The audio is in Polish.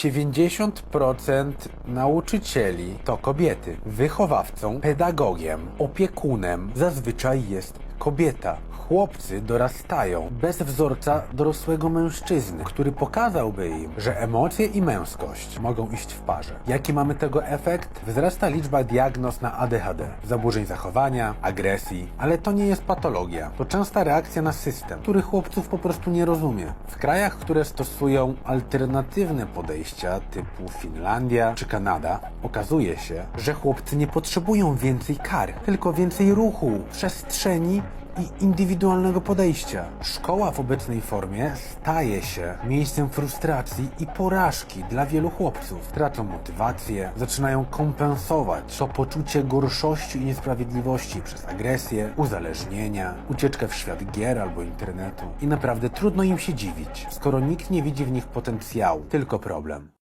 90% nauczycieli to kobiety. Wychowawcą, pedagogiem, opiekunem zazwyczaj jest kobieta. Chłopcy dorastają bez wzorca dorosłego mężczyzny, który pokazałby im, że emocje i męskość mogą iść w parze. Jaki mamy tego efekt? Wzrasta liczba diagnoz na ADHD, zaburzeń zachowania, agresji, ale to nie jest patologia. To częsta reakcja na system, który chłopców po prostu nie rozumie. W krajach, które stosują alternatywne podejścia typu Finlandia czy Kanada, okazuje się, że chłopcy nie potrzebują więcej kar, tylko więcej ruchu, przestrzeni i indywidualnego podejścia. Szkoła w obecnej formie staje się miejscem frustracji i porażki dla wielu chłopców. Tracą motywację, zaczynają kompensować to poczucie gorszości i niesprawiedliwości przez agresję, uzależnienia, ucieczkę w świat gier albo internetu. I naprawdę trudno im się dziwić, skoro nikt nie widzi w nich potencjału, tylko problem.